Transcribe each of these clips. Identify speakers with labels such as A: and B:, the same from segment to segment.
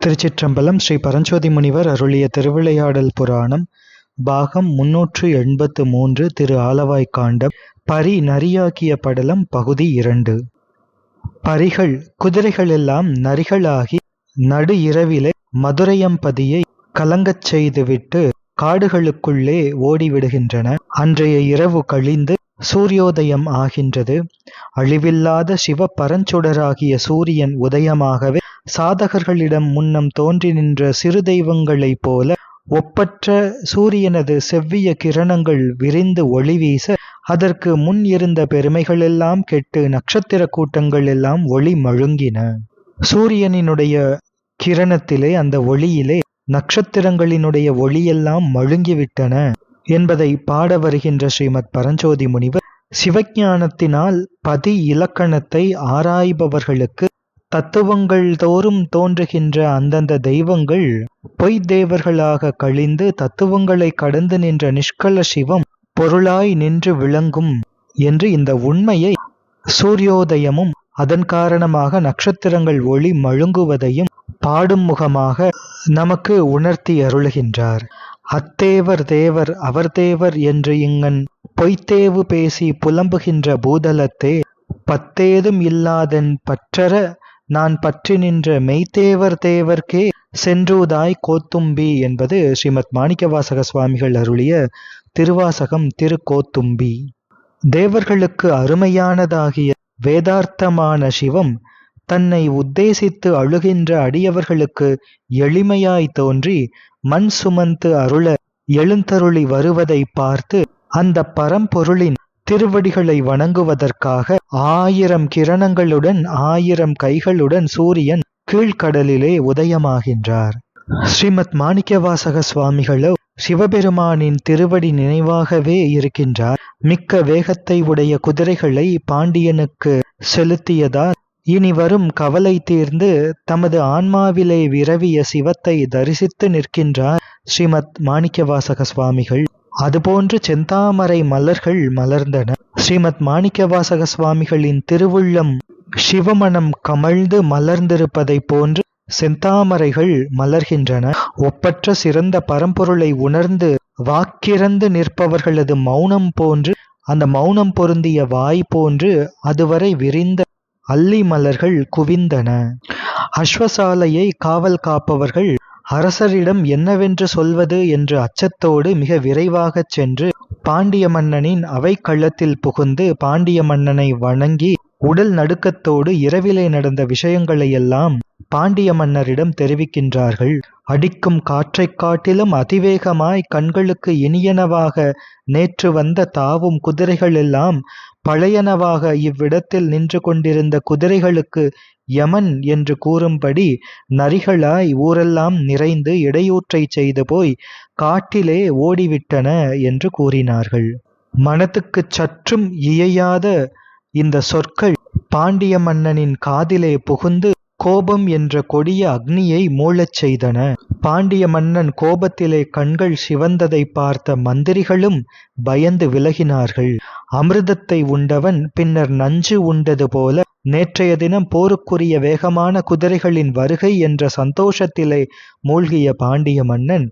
A: திருச்சிற்றம்பலம் ஸ்ரீ பரஞ்சோதி முனிவர் அருளிய திருவிளையாடல் புராணம் பாகம் முன்னூற்று எண்பத்து மூன்று திரு ஆலவாய் காண்டம் பரி நரியாக்கிய படலம் பகுதி இரண்டு. பரிகள் குதிரைகளெல்லாம் நரிகளாகி நடு இரவிலே மதுரையம்பதியை கலங்கச் செய்துவிட்டு காடுகளுக்குள்ளே ஓடிவிடுகின்றன. அன்றைய இரவு கழிந்து சூரியோதயம் ஆகின்றது. அழிவில்லாத சிவ பரஞ்சுடராகிய சூரியன் உதயமாகவே சாதகர்களிடம் முன்னம் தோன்றி நின்ற சிறு தெய்வங்களைப் போல ஒப்பற்ற சூரியனது செவ்விய கிரணங்கள் விரிந்து ஒளி வீச அதற்கு முன் இருந்த பெருமைகளெல்லாம் கெட்டு நட்சத்திர கூட்டங்கள் எல்லாம் ஒளி மழுங்கின. சூரியனினுடைய கிரணத்திலே அந்த ஒளியிலே நட்சத்திரங்களினுடைய ஒளியெல்லாம் மழுங்கிவிட்டன என்பதை பாட வருகின்ற ஸ்ரீமத் பரஞ்சோதி முனிவர் சிவஞானத்தினால் பதி இலக்கணத்தை ஆராய்பவர்களுக்கு தத்துவங்கள் தோறும் தோன்றுகின்ற அந்தந்த தெய்வங்கள் பொய்த் தேவர்களாக கழிந்து தத்துவங்களை கடந்து நின்ற நிஷ்கல சிவம் பொருளாய் நின்று விளங்கும் என்று இந்த உண்மையை சூரியோதயமும் அதன் காரணமாக நட்சத்திரங்கள் ஒளி மழுங்குவதையும் பாடும் முகமாக நமக்கு உணர்த்தி அருளுகின்றார். அத்தேவர் தேவர் அவர் தேவர் என்று இங்கன் பொய்த்தேவு பேசி புலம்புகின்ற பூதலத்தே பத்தேதும் இல்லாதன் பற்றற நான் பற்றி நின்ற மெய்த்தேவர் தேவர்க்கே சென்றூதாய் கோத்தும்பி என்பது ஸ்ரீமத் மாணிக்கவாசக சுவாமிகள் அருளிய திருவாசகம் திருக்கோத்தும்பி. தேவர்களுக்கு அருமையானதாகிய வேதார்த்தமான சிவம் தன்னை உத்தேசித்து அழுகின்ற அடியவர்களுக்கு எளிமையாய் தோன்றி மண் சுமந்து அருள எழுந்தருளி வருவதை பார்த்து அந்த பரம்பொருளின் திருவடிகளை வணங்குவதற்காக ஆயிரம் கிரணங்களுடன் ஆயிரம் கைகளுடன் சூரியன் கீழ்கடலிலே உதயமாகின்றார். ஸ்ரீமத் மாணிக்கவாசக சுவாமிகளோ சிவபெருமானின் திருவடி நினைவாகவே இருக்கின்றார். மிக்க வேகத்தை உடைய குதிரைகளை பாண்டியனுக்கு செலுத்தியதால் இனி வரும் கவலை தீர்ந்து தமது ஆன்மாவிலே விரவிய சிவத்தை தரிசித்து நிற்கின்றார் ஸ்ரீமத் மாணிக்கவாசக சுவாமிகள். அதுபோன்று செந்தாமரை மலர்கள் மலர்ந்தன. ஸ்ரீமத் மாணிக்கவாசக சுவாமிகளின் திருவுள்ளம் சிவமணம் கமழ்ந்து மலர்ந்திருப்பதைப் போன்று செந்தாமரைகள் மலர்கின்றன. ஒப்பற்ற சிறந்த பரம்பொருளை உணர்ந்து வாக்கிறந்து நிற்பவர்களது மௌனம் போன்று அந்த மௌனம் பொருந்திய வாய் போன்று அதுவரை விரிந்த அல்லி மலர்கள் குவிந்தன. அஸ்வசாலையை காவல் காப்பவர்கள் அரசரிடம் என்னவென்று சொல்வது என்று அச்சத்தோடு மிக விரைவாகச் சென்று பாண்டிய மன்னனின் அவைக்கள்ளத்தில் புகுந்து பாண்டிய மன்னனை வணங்கி உடல் நடுக்கத்தோடு இரவிலே நடந்த விஷயங்களையெல்லாம் பாண்டிய மன்னரிடம் தெரிவிக்கின்றார்கள். அடிக்கும் காற்றைக் காட்டிலும் அதிவேகமாய் கண்களுக்கு இனியனவாக நேற்று வந்த தாவும் குதிரைகள் எல்லாம் பழையனவாக இவ்விடத்தில் நின்று கொண்டிருந்த குதிரைகளுக்கு யமன் என்று கூறும்படி நரிகளாய் ஊரெல்லாம் நிறைந்து இடையூற்றை செய்து போய் காட்டிலே ஓடிவிட்டன என்று கூறினார்கள். மனத்துக்குச் சற்றும் இயையாத இந்த சொற்கள் பாண்டிய மன்னனின் காதிலே புகுந்து கோபம் என்ற கொடிய அக்னியை மூழச் செய்தன. பாண்டிய மன்னன் கோபத்திலே கண்கள் சிவந்ததை பார்த்த மந்திரிகளும் பயந்து விலகினார்கள். அமிர்தத்தை உண்டவன் பின்னர் நஞ்சு உண்டது போல நேற்றைய தினம் போருக்குரிய வேகமான குதிரைகளின் வருகை என்ற சந்தோஷத்திலே மூழ்கிய பாண்டிய மன்னன்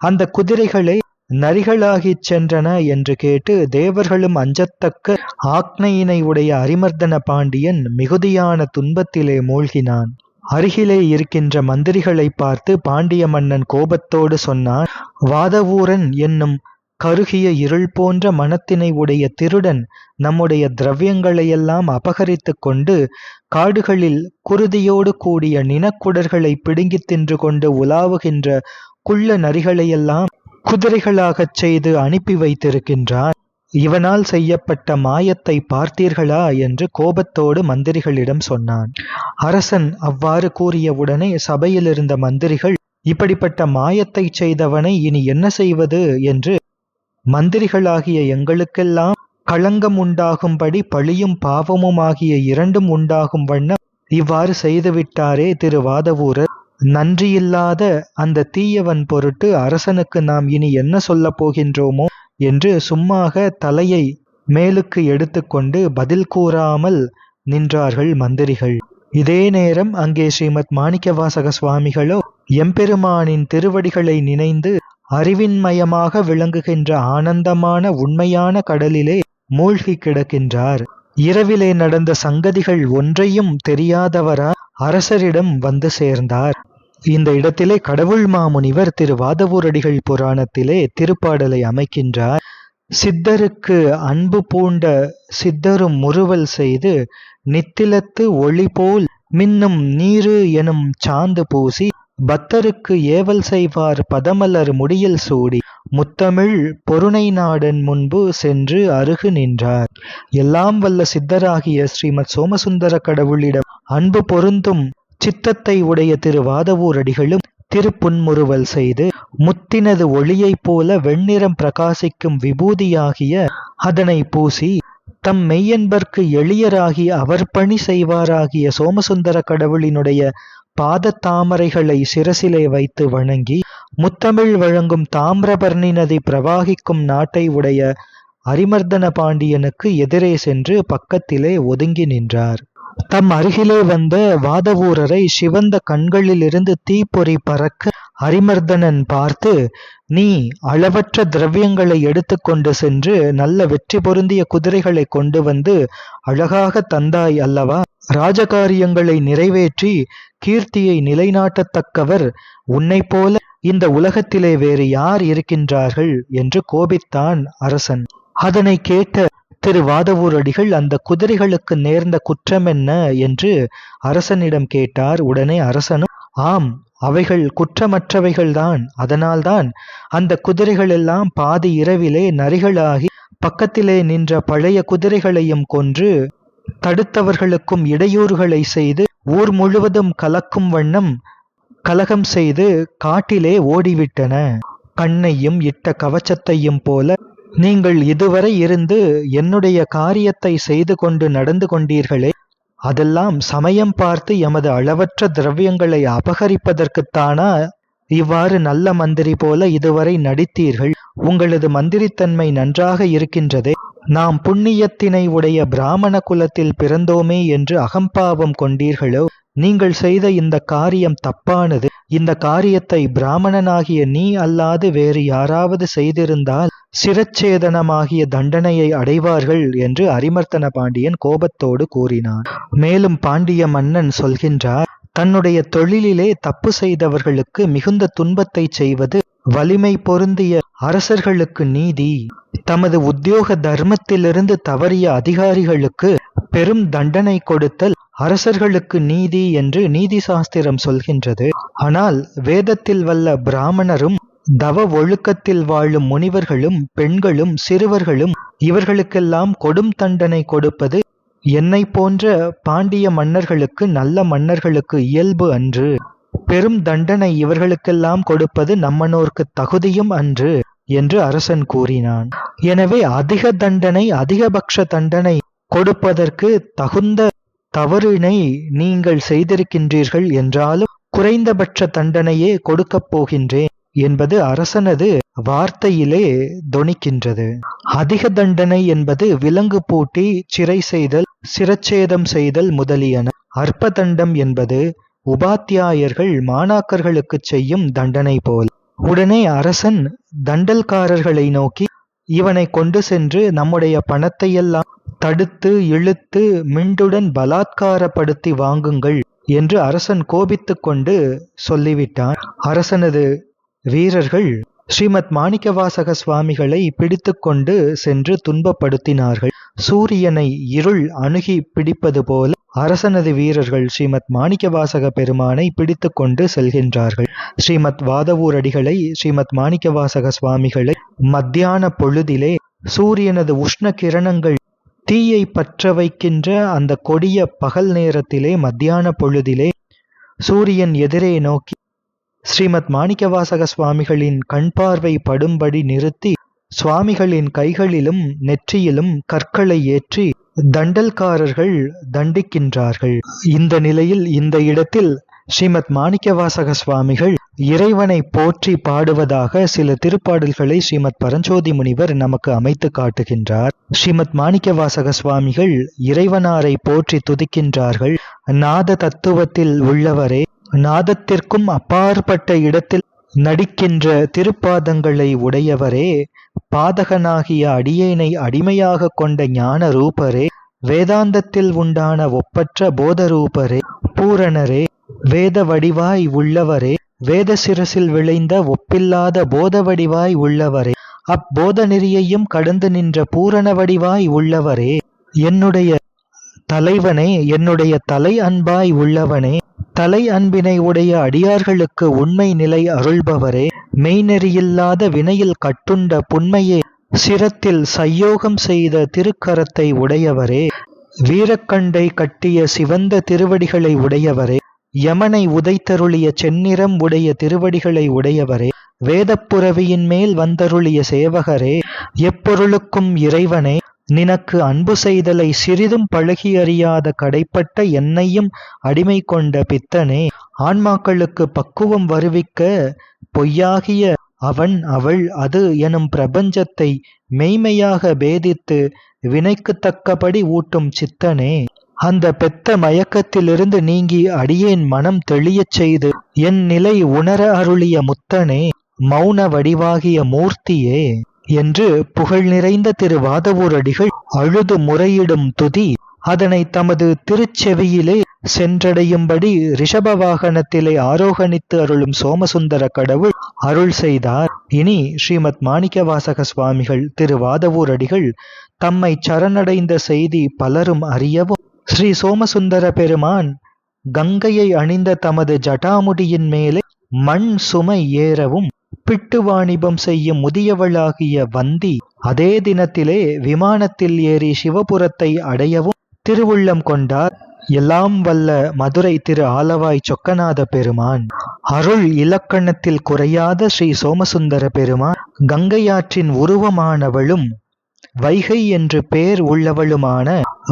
A: அந்த குதிரைகளை நரிகளாகிச் சென்றன என்று கேட்டு தேவர்களும் அஞ்சத்தக்க ஆக்னையினை உடைய அரிமர்தன பாண்டியன் மிகுதியான துன்பத்திலே மூழ்கினான். அருகிலே இருக்கின்ற மந்திரிகளை பார்த்து பாண்டிய மன்னன் கோபத்தோடு சொன்னான் வாதவூரன் என்னும் கருகிய இருள் போன்ற மனத்தினை உடைய திருடன் நம்முடைய திரவியங்களையெல்லாம் அபகரித்து கொண்டு காடுகளில் குருதியோடு கூடிய நினக்குடர்களை பிடுங்கித் தின்று கொண்டு உலாவுகின்ற குள்ள நரிகளையெல்லாம் குதிரைகளாகச் செய்து அனுப்பி வைத்திருக்கின்றான். இவனால் செய்யப்பட்ட மாயத்தை பார்த்தீர்களா? என்று கோபத்தோடு மந்திரிகளிடம் சொன்னான். அரசன் அவ்வாறு கூறியவுடனே சபையில் இருந்த மந்திரிகள் இப்படிப்பட்ட மாயத்தை செய்தவனை இனி என்ன செய்வது? என்று மந்திரிகளாகிய எங்களுக்கெல்லாம் களங்கம் உண்டாகும்படி பழியும் பாவமுமாகிய இரண்டும் உண்டாகும் வண்ணம் இவ்வாறு செய்துவிட்டாரே திரு வாதவூரர் நன்றியில்லாத அந்த தீயவன் பொருட்டு அரசனுக்கு நாம் இனி என்ன சொல்லப் போகின்றோமோ என்று சும்மாக தலையை மேலுக்கு எடுத்துக்கொண்டு பதில் கூறாமல் நின்றார்கள் மந்திரிகள். இதே நேரம் அங்கே ஸ்ரீமத் மாணிக்கவாசக சுவாமிகளோ எம்பெருமானின் திருவடிகளை நினைந்து அறிவின்மயமாக விளங்குகின்ற ஆனந்தமான உண்மையான கடலிலே மூழ்கி கிடக்கின்றார். இரவிலே நடந்த சங்கதிகள் ஒன்றையும் தெரியாதவரா அரசரிடம் வந்து சேர்ந்தார். இந்த இடத்திலே கடவுள் மாமுனிவர் திரு வாதவூரடிகள் புராணத்திலே திருப்பாடலை அமைக்கின்றார். சித்தருக்கு அன்பு பூண்ட சித்தரும் முறுவல் செய்து நித்திலத்து ஒளி போல் மின்னும் நீரு எனும் சாந்து பூசி பக்தருக்கு ஏவல் செய்வார் பதமலர் முடியில் சூடி. முத்தமிழ் பொருணை நாடன் முன்பு சென்று அருகு நின்றார். எல்லாம் வல்ல சித்தராகிய ஸ்ரீமத் சோமசுந்தர கடவுளிடம் அன்பு பொருந்தும் சித்தத்தை உடைய திருவாதவூரடிகளும் திருப்புன்முறுவல் செய்து முத்தினது ஒளியைப் போல வெண்ணிறம் பிரகாசிக்கும் விபூதியாகிய அதனை பூசி தம் மெய்யன்பர்க்கு எளியராகி அவர் பணி செய்வாராகிய சோமசுந்தர கடவுளினுடைய பாத தாமரைகளை சிரசிலே வைத்து வணங்கி முத்தமிழ் வழங்கும் தாமிரபர்ணி நதி பிரவாகிக்கும் நாட்டை உடைய அரிமர்தன பாண்டியனுக்கு எதிரே சென்று பக்கத்திலே ஒதுங்கி நின்றார். தம் அருகிலே வந்த வாதவூரரை சிவந்த கண்களிலிருந்து தீப்பொறி பறக்க அரிமர்தனன் பார்த்து நீ அளவற்ற திரவியங்களை எடுத்துக்கொண்டு சென்று நல்ல வெற்றி பொருந்திய குதிரைகளை கொண்டு வந்து அழகாக தந்தாய் அல்லவா? ராஜகாரியங்களை நிறைவேற்றி கீர்த்தியை நிலைநாட்டத்தக்கவர் உன்னை போல இந்த உலகத்திலே வேறு யார் இருக்கின்றார்கள் என்று கோபித்தான் அரசன். அதனை கேட்ட திரு வாதவூரடிகள் அந்த குதிரைகளுக்கு நேர்ந்த குற்றம் என்ன என்று அரசனிடம் கேட்டார். உடனே அரசனும் ஆம் அவைகள் குற்றமற்றவைகள்தான். அதனால்தான் அந்த குதிரைகள் எல்லாம் பாதி இரவிலே நரிகளாகி பக்கத்திலே நின்ற பழைய குதிரைகளையும் கொன்று தடுத்தவர்களுக்கும் இடையூறுகளை செய்து ஊர் முழுவதும் கலக்கும் வண்ணம் கலகம் செய்து காட்டிலே ஓடிவிட்டன. கண்ணையும் இட்ட கவச்சத்தையும் போல நீங்கள் இதுவரை இருந்து என்னுடைய காரியத்தை செய்து கொண்டு நடந்து கொண்டீர்களே. அதெல்லாம் சமயம் பார்த்து எமது அளவற்ற திரவியங்களை அபகரிப்பதற்குத்தானா? இவ்வாறு நல்ல மந்திரி போல இதுவரை நடித்தீர்கள். உங்களது மந்திரித்தன்மை நன்றாக இருக்கின்றதே. நாம் புண்ணியத்தினை உடைய பிராமண குலத்தில் பிறந்தோமே என்று அகம்பாவம் கொண்டீர்களோ? நீங்கள் செய்த இந்த காரியம் தப்பானது. இந்த காரியத்தை பிராமணனாகிய நீ அல்லாது வேறு யாராவது செய்திருந்தால் சிரச்சேதனமாகிய தண்டனையை அடைவார்கள் என்று அரிமர்த்தன பாண்டியன் கோபத்தோடு கூறினான். மேலும் பாண்டிய மன்னன் சொல்கின்றார் தன்னுடைய தொழிலிலே தப்பு செய்தவர்களுக்கு மிகுந்த துன்பத்தை செய்வது வலிமை பொருந்திய அரசர்களுக்கு நீதி. தமது உத்தியோக தர்மத்திலிருந்து தவறிய அதிகாரிகளுக்கு பெரும் தண்டனை கொடுத்தல் அரசர்களுக்கு நீதி என்று நீதி சாஸ்திரம் சொல்கின்றது. ஆனால் வேதத்தில் வல்ல பிராமணரும் தவ ஒழுக்கத்தில் வாழும் முனிவர்களும் பெண்களும் சிறுவர்களும் இவர்களுக்கெல்லாம் கொடும் தண்டனை கொடுப்பது என்னை போன்ற பாண்டிய மன்னர்களுக்கு நல்ல மன்னர்களுக்கு இயல்பு அன்று. பெரும் தண்டனை இவர்களுக்கெல்லாம் கொடுப்பது நம்மனோர்க்கு தகுதியும் அன்று என்று அரசன் கூறினான். எனவே அதிக தண்டனை அதிகபட்ச தண்டனை கொடுப்பதற்கு தகுந்த தவறினை நீங்கள் செய்திருக்கின்றீர்கள் என்றாலும் குறைந்தபட்ச தண்டனையே கொடுக்கப் போகின்றேன் என்பது அரசனது வார்த்தையிலே தொனிக்கின்றது அதிக தண்டனை என்பது விலங்கு பூட்டி சிறை செய்தல் சிரச்சேதம் செய்தல் முதலியன. அற்ப தண்டம் என்பது உபாத்தியாயர்கள் மாணாக்கர்களுக்கு செய்யும் தண்டனை போல். உடனே அரசன் தண்டல்காரர்களை நோக்கி இவனை கொண்டு சென்று நம்முடைய பணத்தையெல்லாம் தடுத்து இழுத்து மிண்டுடன் பலாத்காரப்படுத்தி வாங்குங்கள் என்று அரசன் கோபித்துக் கொண்டு சொல்லிவிட்டான். அரசனது வீரர்கள் ஸ்ரீமத் மாணிக்கவாசக சுவாமிகளை பிடித்து கொண்டு சென்று துன்பப்படுத்தினார்கள். சூரியனை இருள் அணுகி பிடிப்பது போல அரசனது வீரர்கள் ஸ்ரீமத் மாணிக்கவாசக பெருமானை பிடித்து கொண்டு செல்கின்றார்கள். ஸ்ரீமத் வாதவூரடிகளை ஸ்ரீமத் மாணிக்கவாசக சுவாமிகளை மத்தியான பொழுதிலே சூரியனது உஷ்ண கிரணங்கள் தீயை பற்ற வைக்கின்ற அந்த கொடிய பகல் நேரத்திலே மத்தியான பொழுதிலே சூரியன் எதிரே நோக்கி ஸ்ரீமத் மாணிக்கவாசக சுவாமிகளின் கண் பார்வை படும்படி நிறுத்தி சுவாமிகளின் கைகளிலும் நெற்றியிலும் கற்களை ஏற்றி தண்டல்காரர்கள் தண்டிக்கின்றார்கள். இந்த நிலையில் இந்த இடத்தில் ஸ்ரீமத் மாணிக்கவாசக சுவாமிகள் இறைவனை போற்றி பாடுவதாக சில திருப்பாடல்களை ஸ்ரீமத் பரஞ்சோதி முனிவர் நமக்கு அமைத்து காட்டுகின்றார். ஸ்ரீமத் மாணிக்கவாசக சுவாமிகள் இறைவனாரை போற்றி துதிக்கின்றார்கள். நாத தத்துவத்தில் உள்ளவரே நாதத்திற்கும் அப்பாற்பட்ட இடத்தில் நடிக்கின்ற திருப்பாதங்களை உடையவரே பாதகனாகிய அடியேனை அடிமையாக கொண்ட ஞான ரூபரே வேதாந்தத்தில் உண்டான ஒப்பற்ற போதரூபரே பூரணரே வேத வடிவாய் உள்ளவரே வேத சிரசில் விளைந்த ஒப்பில்லாத போத வடிவாய் உள்ளவரே அப்போத நெறியையும் கடந்து நின்ற பூரண வடிவாய் உள்ளவரே என்னுடைய தலைவனே என்னுடைய தலை அன்பாய் உள்ளவனே தலை அன்பினை உடைய அடியார்களுக்கு உண்மை நிலை அருள்பவரே. மெய்நெறியில்லாத வினையில் கட்டுண்ட புண்மையே சிரத்தில் சையோகம் செய்த திருக்கரத்தை உடையவரே. வீரக்கண்டை கட்டிய சிவந்த திருவடிகளை உடையவரே. யமனை உதைத்தருளிய செந்நிறம் உடைய திருவடிகளை உடையவரே. வேதப்புறவியின் மேல் வந்தருளிய சேவகரே. எப்பொருளுக்கும் இறைவனே. நினக்கு அன்பு செய்தலை சிறிதும் பழகி அறியாத கடைப்பட்ட என்னையும் அடிமை கொண்ட பித்தனே ஆன்மாக்களுக்கு பக்குவம் வருவிக்க பொய்யாகிய அவன் அவள் அது எனும் பிரபஞ்சத்தை மெய்மையாக பேதித்து வினைக்கு தக்கபடி ஊட்டும் சித்தனே. அந்த பெத்த மயக்கத்திலிருந்து நீங்கி அடியேன் மனம் தெளியச் செய்து என் நிலை உணர அருளிய முத்தனே மௌன வடிவாகிய மூர்த்தியே. என்று புகழ் நிறைந்த திரு வாதவூரடிகள் அழுது முறையிடும் துதி அதனை தமது திருச்செவியிலே சென்றடையும்படி ரிஷப வாகனத்திலே ஆரோகணித்து அருளும் சோமசுந்தர கடவுள் அருள் செய்தார். இனி ஸ்ரீமத் மாணிக்கவாசக சுவாமிகள் திரு வாதவூரடிகள் தம்மை சரணடைந்த செய்தி பலரும் அறியவும் ஸ்ரீ சோமசுந்தர பெருமான் கங்கையை அணிந்த தமது ஜடாமுடியின் மேலே மண் சுமை ஏறவும் பிட்டு வாணிபம் செய்யும் முதியவளாகிய வந்தி அதே தினத்திலே விமானத்தில் ஏறி சிவபுரத்தை அடையவும் திருவுள்ளம் கொண்டார். எல்லாம் வல்ல மதுரை திரு ஆலவாய் சொக்கநாத பெருமான். அருள் இலக்கணத்தில் குறையாத ஸ்ரீ சோமசுந்தர பெருமான். கங்கையாற்றின் உருவமானவளும் வைகை என்று பேர் உள்ளவளுமான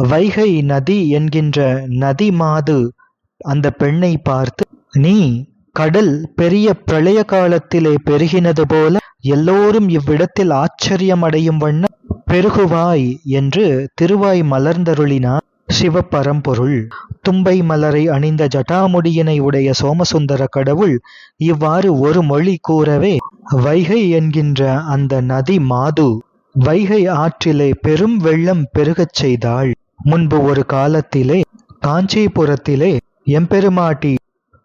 A: வைகை நதி என்கின்ற நதி மாது அந்த பெண்ணை பார்த்து நீ கடல் பெரிய பிரளய காலத்திலே பெருகினது போல எல்லோரும் இவ்விடத்தில் ஆச்சரியமடையும் வண்ணம் பெருகுவாய் என்று திருவாய் மலர்ந்தருளினார் சிவபரம்பொருள் தும்பை மலரை அணிந்த ஜட்டாமுடியினை உடைய சோமசுந்தர கடவுள் இவ்வாறு ஒரு மொழி கூறவே வைகை என்கின்ற அந்த நதி மாது வைகை ஆற்றிலே பெரும் வெள்ளம் பெருகச் செய்தாள். முன்பு ஒரு காலத்திலே காஞ்சிபுரத்திலே எம்பெருமாட்டி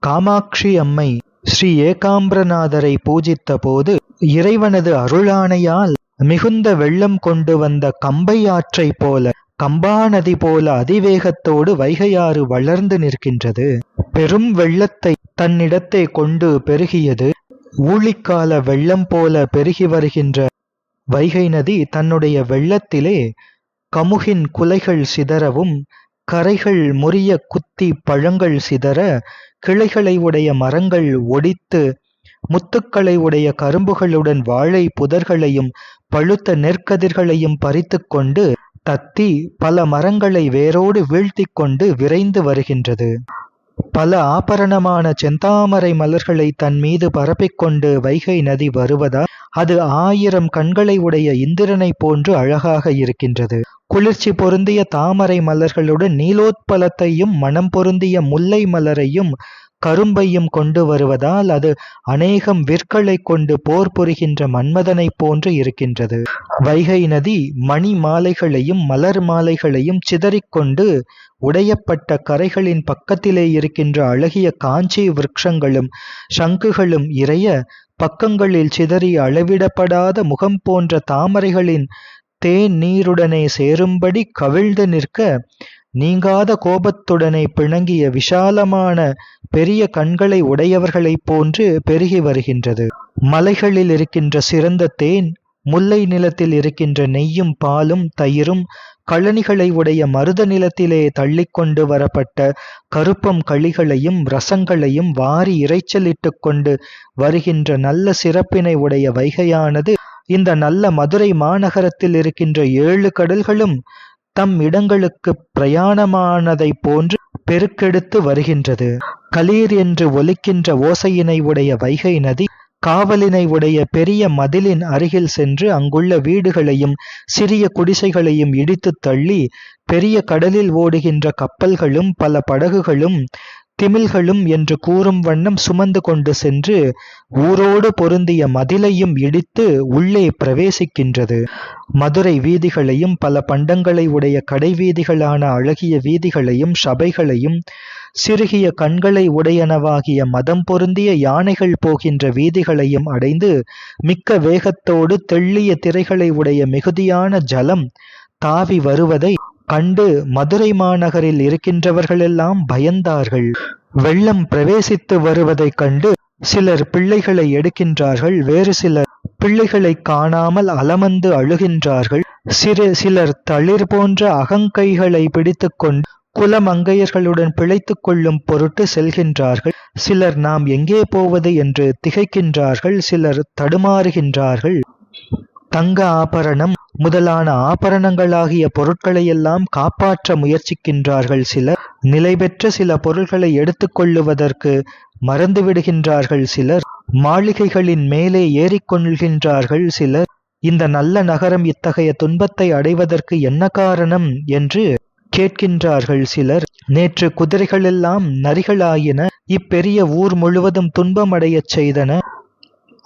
A: காமாட்சி அம்மை ஸ்ரீ ஏகாம்பிரநாதரை பூஜித்த போது இறைவனது அருளானையால் மிகுந்த வெள்ளம் கொண்டு வந்த கம்பை ஆற்றை போல கம்பா நதி போல அதிவேகத்தோடு வைகையாறு வளர்ந்து நிற்கின்றது. பெரும் வெள்ளத்தை தன்னிடத்தை கொண்டு பெருகியது. ஊழிக்கால வெள்ளம் போல பெருகி வருகின்ற வைகை நதி தன்னுடைய வெள்ளத்திலே கமுகின் குலைகள் சிதறவும் கரைகள் முறிய குத்தி பழங்கள் சிதற கிளைகளை உடைய மரங்கள் ஒடித்து முத்துக்களை உடைய கரும்புகளுடன் வாழை புதர்களையும் பழுத்த நெற்கதிர்களையும் பறித்து கொண்டு தத்தி பல மரங்களை வேரோடு வீழ்த்தி கொண்டு விரைந்து வருகின்றது. பல ஆபரணமான செந்தாமரை மலர்களை தன் மீது பரப்பிக்கொண்டு வைகை நதி வருவதால் அது ஆயிரம் கண்களை உடைய இந்திரனை போன்று அழகாக இருக்கின்றது. குளிர்ச்சி பொருந்திய தாமரை மலர்களுடன் நீலோத்பலத்தையும் மனம் பொருந்திய முல்லை மலரையும் கரும்பையும் கொண்டு வருவதால் அது அநேகம் விற்களை கொண்டு போர் புரிகின்ற மன்மதனைப் போன்று இருக்கின்றது. வைகை நதி மணி மாலைகளையும் மலர் மாலைகளையும் சிதறிக்கொண்டு உடையப்பட்ட கரைகளின் பக்கத்திலே இருக்கின்ற அழகிய காஞ்சி விருட்சங்களும் சங்குகளும் இறைய பக்கங்களில் சிதறி அளவிடப்படாத முகம் போன்ற தாமரைகளின் தேன் நீருடனே சேரும்படி கவிழ்ந்து நிற்க நீங்காத கோபத்துடனே பிணங்கிய விஷாலமான பெரிய கண்களை உடையவர்களைப் போன்று பெருகி வருகின்றது. மலைகளில் இருக்கின்ற சிறந்த தேன் முல்லை நிலத்தில் இருக்கின்ற நெய்யும் பாலும் தயிரும் கழனிகளை உடைய மருத நிலத்திலே தள்ளிக்கொண்டு வரப்பட்ட கருப்பம் களிகளையும் ரசங்களையும் வாரி இறைச்சலிட்டு கொண்டு வருகின்ற நல்ல சிறப்பினை உடைய வைகையானது இந்த நல்ல மதுரை மாநகரத்தில் இருக்கின்ற ஏழு கடல்களும் தம் இடங்களுக்கு பிரயாணமானதைப் போன்று பெருக்கெடுத்து வருகின்றது. கலீர் என்று ஒலிக்கின்ற ஓசையினை உடைய வைகை நதி காவலினை உடைய பெரிய மதிலின் அருகில் சென்று அங்குள்ள வீடுகளையும் சிறிய குடிசைகளையும் இடித்து தள்ளி பெரிய கடலில் ஓடுகின்ற கப்பல்களும் பல படகுகளும் திமில்களும் என்று கூறும் வண்ணம் சுமந்து கொண்டு சென்று ஊரோடு பொருந்திய மதிலையும் இடித்து உள்ளே பிரவேசிக்கின்றது. மதுரை வீதிகளையும் பல பண்டங்களை உடைய கடை வீதிகளான அழகிய வீதிகளையும் சபைகளையும் சிறுகிய கண்களை உடையனவாகிய மதம் பொருந்திய யானைகள் போகின்ற வீதிகளையும் அடைந்து மிக்க வேகத்தோடு தெள்ளிய திரைகளை உடைய மிகுதியான ஜலம் தாவி வருவதை கண்டு மதுரை மாநகரில் இருக்கின்றவர்களெல்லாம் பயந்தார்கள். வெள்ளம் பிரவேசித்து வருவதைக் கண்டு சிலர் பிள்ளைகளை எடுக்கின்றார்கள் வேறு சிலர் பிள்ளைகளை காணாமல் அலமந்து அழுகின்றார்கள். சிறு சிலர் தளிர் போன்ற அகங்கைகளை பிடித்துக்கொண்டு குலமங்கையர்களுடன் பிழைத்துக் கொள்ளும் பொருட்டு செல்கின்றார்கள். சிலர் நாம் எங்கே போவது? என்று திகைக்கின்றார்கள். சிலர் தடுமாறுகின்றார்கள். தங்க ஆபரணம் முதலான ஆபரணங்களாகிய பொருட்களையெல்லாம் காப்பாற்ற முயற்சிக்கின்றார்கள் சிலர். நிலைபெற்ற சில பொருள்களை எடுத்துக்கொள்ளுவதற்கு மறந்துவிடுகின்றார்கள் சிலர். மாளிகைகளின் மேலே ஏறிக்கொள்கின்றார்கள் சிலர். இந்த நல்ல நகரம் இத்தகைய துன்பத்தை அடைவதற்கு என்ன காரணம் என்று கேட்கின்றார்கள் சிலர். நேற்று குதிரைகளெல்லாம் நரிகளாயின. இப்பெரிய ஊர் முழுவதும் துன்பமடையச் செய்தன.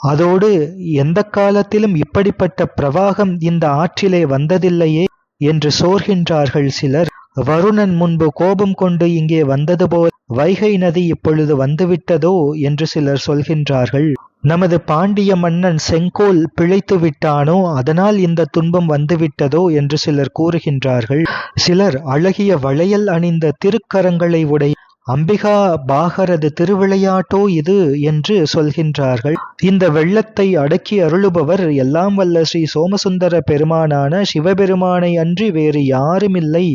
A: அதோடு எந்த காலத்திலும் இப்படிப்பட்ட பிரவாகம் இந்த ஆற்றிலே வந்ததில்லையே என்று சோர்கின்றார்கள் சிலர். வருணன் முன்பு கோபம் கொண்டு இங்கே வந்தது போல் வைகை நதி இப்பொழுது வந்துவிட்டதோ? என்று சிலர் சொல்கின்றார்கள். நமது பாண்டிய மன்னன் செங்கோல் பிழைத்து விட்டானோ? அதனால் இந்த துன்பம் வந்துவிட்டதோ? என்று சிலர் கூறுகின்றார்கள். சிலர் அழகிய வளையல் அணிந்த திருக்கரங்களை உடைய அம்பிகா பாகரது திருவிளையாட்டோ இது என்று சொல்கின்றார்கள். இந்த வெள்ளத்தை அடக்கி அருளுபவர் எல்லாம் வல்ல ஸ்ரீ சோமசுந்தர பெருமானான சிவபெருமானை அன்றி வேறு யாருமில்லை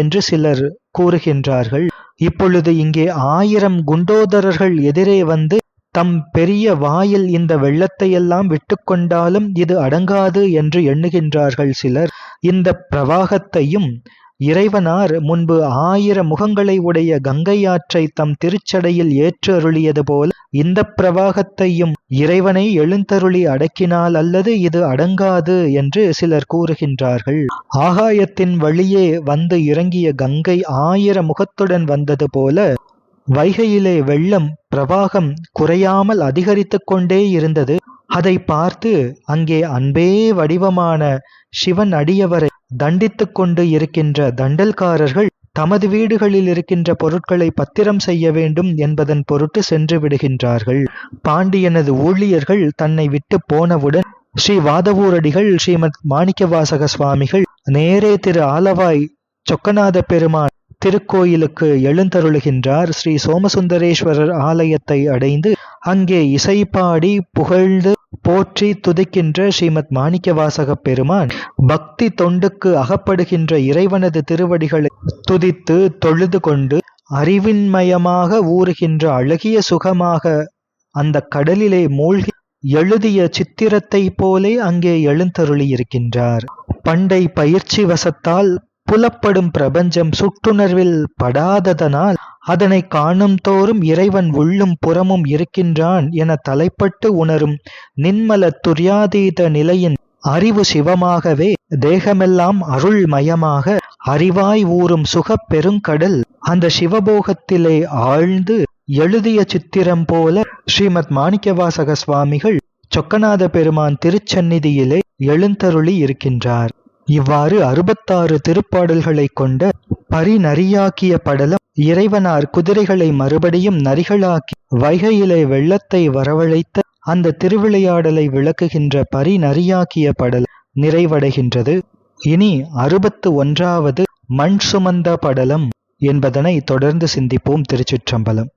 A: என்று சிலர் கூறுகின்றார்கள். இப்பொழுது இங்கே ஆயிரம் குண்டோதரர்கள் எதிரே வந்து தம் பெரிய வாயில் இந்த வெள்ளத்தையெல்லாம் விட்டுக்கொண்டாலும் இது அடங்காது என்று எண்ணுகின்றார்கள் சிலர். இந்த பிரவாகத்தையும் இறைவனார் முன்பு ஆயிர முகங்களை உடைய கங்கை ஆற்றை தம் திருச்சடையில் ஏற்று அருளியது போல் இந்த பிரவாகத்தையும் இறைவனை எழுந்தருளி அடக்கினால் அல்லது இது அடங்காது என்று சிலர் கூறுகின்றார்கள். ஆகாயத்தின் வழியே வந்து இறங்கிய கங்கை ஆயிர முகத்துடன் வந்தது போல வைகையிலே வெள்ளம் பிரவாகம் குறையாமல் அதிகரித்துக் கொண்டே இருந்தது. அதை பார்த்து அங்கே அன்பே வடிவமான சிவன் அடியவரை தண்டித்துக் கொண்டு இருக்கின்ற தண்டல்காரர்கள் தமது வீடுகளில் இருக்கின்ற பொருட்களை பத்திரம் செய்ய வேண்டும் என்பதன் பொருட்டு சென்று விடுகின்றார்கள். பாண்டியனது ஊழியர்கள் தன்னை விட்டு போனவுடன் ஸ்ரீ வாதவூரடிகள் ஸ்ரீமத் மாணிக்கவாசக சுவாமிகள் நேரே திரு ஆலவாய் சொக்கநாத பெருமான் திருக்கோயிலுக்கு எழுந்தருளுகின்றார். ஸ்ரீ சோமசுந்தரேஸ்வரர் ஆலயத்தை அடைந்து அங்கே இசைப்பாடி புகழ்ந்து போற்றி துதிக்கின்ற ஸ்ரீமத் மாணிக்கவாசக பெருமான் பக்தி தொண்டுக்கு அகப்படுகின்ற இறைவனது திருவடிகளை துதித்து தொழுது கொண்டு அறிவின்மயமாக ஊறுகின்ற அழகிய சுகமாக அந்த கடலிலே மூழ்கி எழுதிய சித்திரத்தை போலே அங்கே எழுந்தருளியிருக்கின்றார். பண்டை பயிற்சி வசத்தால் புலப்படும் பிரபஞ்சம் சுட்டுணர்வில் படாததனால் அதனை காணும் தோறும் இறைவன் உள்ளும் புறமும் இருக்கின்றான் என தலைப்பட்டு உணரும் நின்மல துரியாதீத நிலையின் அறிவு சிவமாகவே தேகமெல்லாம் அருள்மயமாக அறிவாய் ஊறும் சுகப் பெருங்கடல் அந்த சிவபோகத்திலே ஆழ்ந்து எழுதிய சித்திரம் போல ஸ்ரீமத் மாணிக்கவாசக சுவாமிகள் சொக்கநாத பெருமான் திருச்சந்நிதியிலே எழுந்தருளி இருக்கின்றார். இவ்வாறு அறுபத்தாறு திருப்பாடல்களை கொண்ட பரிநரியாக்கிய படலம் இறைவனார் குதிரைகளை மறுபடியும் நரிகளாக்கி வைகையிலே வெள்ளத்தை வரவழைத்த அந்த திருவிளையாடலை விளக்குகின்ற பரிநரியாக்கிய படலம் நிறைவடைகின்றது. இனி அறுபத்து ஒன்றாவது மண் சுமந்த படலம் என்பதனை தொடர்ந்து சிந்திப்போம் திருச்சிற்றம்பலம்.